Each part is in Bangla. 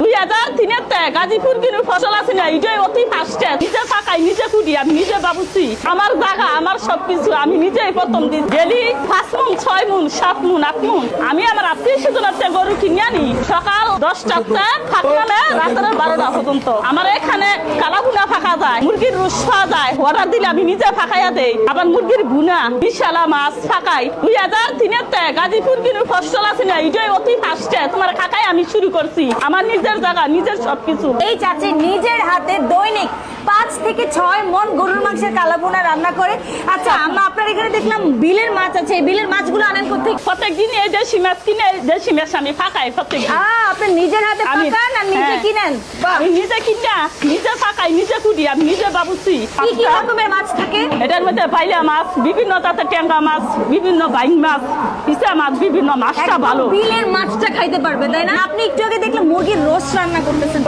দুই হাজার তিনের তে গাজীপুর কিনু ফসল আছে অতি নিজে ফাঁকাই নিজে কুড়ি আমি নিজে আমার জায়গা আমার সবকিছু আমি নিজেই দিন। পাঁচ সাত আমি আনি সকাল ভুনা ফাঁকা যায় মুরগির রুস পাওয়া যায় অর্ডার দিলে আমি নিজে ফাঁকাইয়া দেই। আবার মুরগির ভুনা, বিশালা মাছ ফাঁকাই। দুই হাজার তিনের তে গাজীপুর কিনু ফসল আছে না এটাই অতি ফার্স্টে তোমার খাকাই আমি শুরু করছি আমার নিজের জায়গা নিজের সবকিছু। এই চাচি নিজের হাতে দৈনিক থেকে ছয় মন গরুর মাংসের কালাভুনা রান্না করে। আচ্ছা আমরা আপনার এখানে দেখলাম বিলের মাছ আছে এই বিলের মাছগুলো আনেন কোথেকে প্রত্যেক দিন এই দেশি মাছ কিনে দেশি মাছ আমি ফাঁকাই প্রত্যেক আপনি নিজের হাতে পাকান আর নিজে হ্যাঁ। কিনেন? আমি নিজে কিনা নিজে ফাঁকাই নিজে কুড়ি আমি নিজে বাবুছি। কি কি রকমের মাছ থাকে? এটার মধ্যে পাইলা মাছ বিভিন্ন তাতে ট্যাংরা মাছ বিভিন্ন বাইং মাছ পিসা মাছ বিভিন্ন মাছটা ভালো। বিলের মাছটা খাইতে পারবে তাই না? আপনি একটু আগে দেখলাম মুরগির রোস্ট রান্না করতেছেন।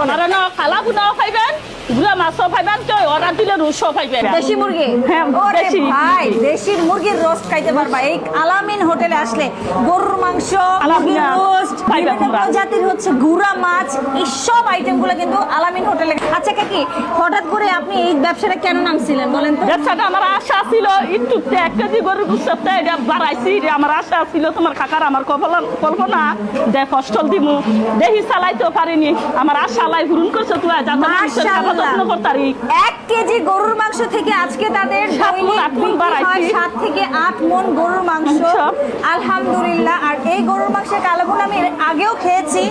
খালা বুনাও খাইবেন গুলা মাছও খাইবেন তো অর্ডার দিলে রুশও খাইবেন দেশি মুরগি? হ্যাঁ, ওরে ভাই দেশির মুরগির রোস্ট খাইতে পারবা। এই আলামিন হোটেলে আসলে গরুর মাংস মুরগির রোস্ট। প্রজাতির হচ্ছে গুড়া মাছ এই সব আইটেমগুলো কিন্তু আলামিন হোটেলে আচ্ছা কাকি হঠাৎ করে আপনি এই ব্যবসাটা কেন নামছিলেন বলেন তো? ব্যবসাটা আমার আশা ছিল একটু এক কেজি গরুর গুছতে এটা বাড়াইছি এটা আমার আশা ছিল তোমার কাকার আমার কল্পনা- কল্পনা যে ফসল দিমু। দেহি চালাইতেও পারিনি আমার আশা লাই পূরণ করছে তুই যাতে এক কেজি গরুর মাংস থেকে আজকে তাদের সাত থেকে আট মন গরুর মাংস। আচ্ছা। আলহামদুলিল্লাহ। আর এই গরুর মাংসের কালাগুন আমি আগেও খেয়েছি।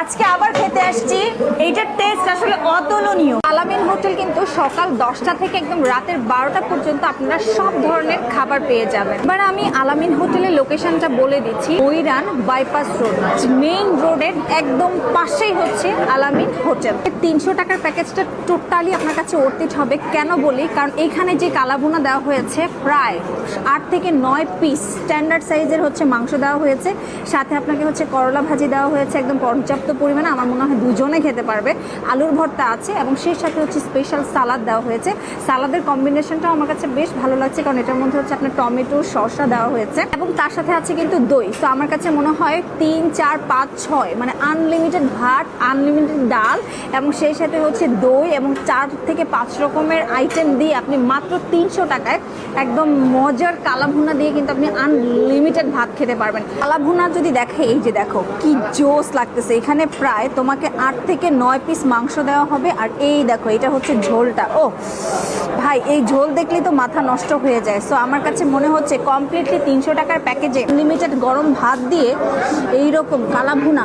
আজকে আবার খেতে আসছি। এইটার টেস্ট আসলে অতুলনীয়। আলামিন হোটেল কিন্তু সকাল দশটা থেকে একদম রাতের বারোটা পর্যন্ত আপনারা সব ধরনের খাবার পেয়ে যাবেন। এবার আমি আলামিন হোটেলের লোকেশনটা বলে দিচ্ছি। ওইরান বাইপাস রোড মেইন রোডের একদম পাশেই হচ্ছে আলামিন হোটেল। তিনশো টাকার প্যাকেজটা টোটালি আপনার কাছে অর্থিত হবে। কেন বলি? কারণ এখানে যে কালাভুনা দেওয়া হয়েছে, প্রায় আট থেকে নয় পিস স্ট্যান্ডার্ড সাইজের হচ্ছে মাংস দেওয়া হয়েছে। সাথে আপনাকে হচ্ছে করলা ভাজি দেওয়া হয়েছে, একদম পর্যাপ্ত পরিমাণে। আমার মনে হয় দুজনে খেতে পারবে। আলুর ভর্তা আছে এবং সেই সাথে হচ্ছে স্পেশাল সালাদ দেওয়া হয়েছে। সালাদের কম্বিনেশনটাও আমার কাছে বেশ ভালো লাগছে, কারণ এটার মধ্যে হচ্ছে আপনার টমেটো, শসা দেওয়া হয়েছে। এবং তার সাথে আছে কিন্তু দই। তো আমার কাছে মনে হয় তিন, চার, পাঁচ, ছয় মানে আনলিমিটেড ভাত আনলিমিটেড ডাল, এবং সেই সাথে হচ্ছে দই, এবং চার থেকে পাঁচ রকমের আইটেম দিয়ে আপনি মাত্র তিনশো টাকায় একদম মজার কালাভুনা দিয়ে কিন্তু আপনি আনলিমিটেড ভাত খেতে পারবেন। কালাভুনা যদি দেখে, এই যে দেখো, কি জোস লাগতেছে। এখানে প্রায় তোমাকে আট থেকে নয় পিস মাংস দেওয়া হবে। আর এই দেখো, এটা হচ্ছে ঝোলটা। ও, ভাই, এই ঝোল দেখলেই তো মাথা নষ্ট হয়ে যায়। সো আমার কাছে মনে হচ্ছে কমপ্লিটলি তিনশো টাকার প্যাকেজে লিমিটেড গরম ভাত দিয়ে এই রকম কালাভুনা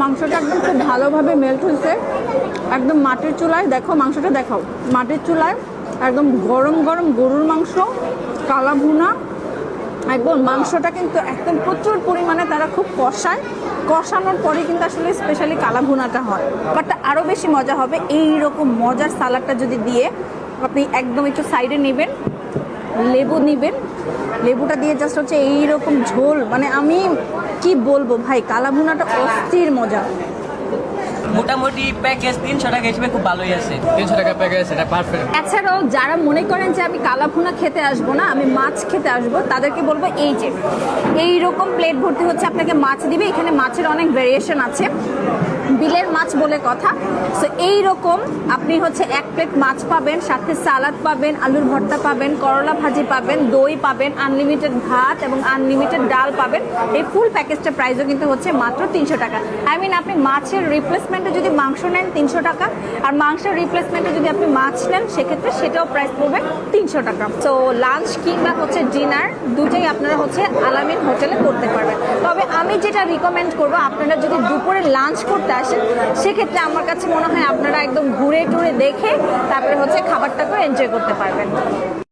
মাংসটা একদম খুব ভালোভাবে মেল্ট হয়েছে। একদম মাটির চুলায়, দেখো মাংসটা দেখাও। মাটির চুলায় একদম গরম গরম গরুর মাংস, কালা ভুনা, একদম মাংসটা কিন্তু একদম প্রচুর পরিমাণে তারা খুব কষায়। কষানোর পরে কিন্তু আসলে স্পেশালি কালা ভুনাটা হয়। বাট আরও বেশি মজা হবে এই রকম মজার সালাডটা যদি দিয়ে আপনি একদম একটু সাইডে নেবেন, লেবু নেবেন। লেবুটা দিয়ে জাস্ট হচ্ছে এইরকম ঝোল। মানে আমি কি বলব ভাই কালাভুনাটা অস্থির মজা। মোটামুটি প্যাকেজ তিনশো টাকা হিসেবে খুব ভালোই আছে। তিনশো টাকা প্যাকেজ এটা পারফেক্ট এছাড়াও যারা মনে করেন যে আমি কালাভুনা খেতে আসব না আমি মাছ খেতে আসব তাদেরকে বলব এই যে এই রকম প্লেট ভর্তি হচ্ছে আপনাকে মাছ দিবে। এখানে মাছের অনেক ভেরিয়েশন আছে। বিলের মাছ বলে কথা। সো এই রকম আপনি হচ্ছে এক প্লেট মাছ পাবেন, সাথে সালাদ পাবেন, আলুর ভর্তা পাবেন, করলা ভাজি পাবেন, দই পাবেন আনলিমিটেড ভাত এবং আনলিমিটেড ডাল পাবেন। এই ফুল প্যাকেজটা প্রাইসও কিন্তু হচ্ছে মাত্র তিনশো টাকা। আই মিন আপনি মাছের রিপ্লেসমেন্টে যদি মাংস নেন তিনশো টাকা, আর মাংসের রিপ্লেসমেন্টে যদি আপনি মাছ নেন, সেক্ষেত্রে সেটাও প্রাইস পড়বে তিনশো টাকা। তো লাঞ্চ কিংবা হচ্ছে ডিনার দুটোই আপনারা হচ্ছে আলামিন হোটেলে করতে পারবেন। তবে আমি যেটা রিকমেন্ড করব, আপনারা যদি দুপুরে লাঞ্চ করতে আসেন সেক্ষেত্রে আমার কাছে মনে হয় আপনারা একদম ঘুরে টুরে দেখে তারপরে হচ্ছে খাবারটাকেও এনজয় করতে পারবেন।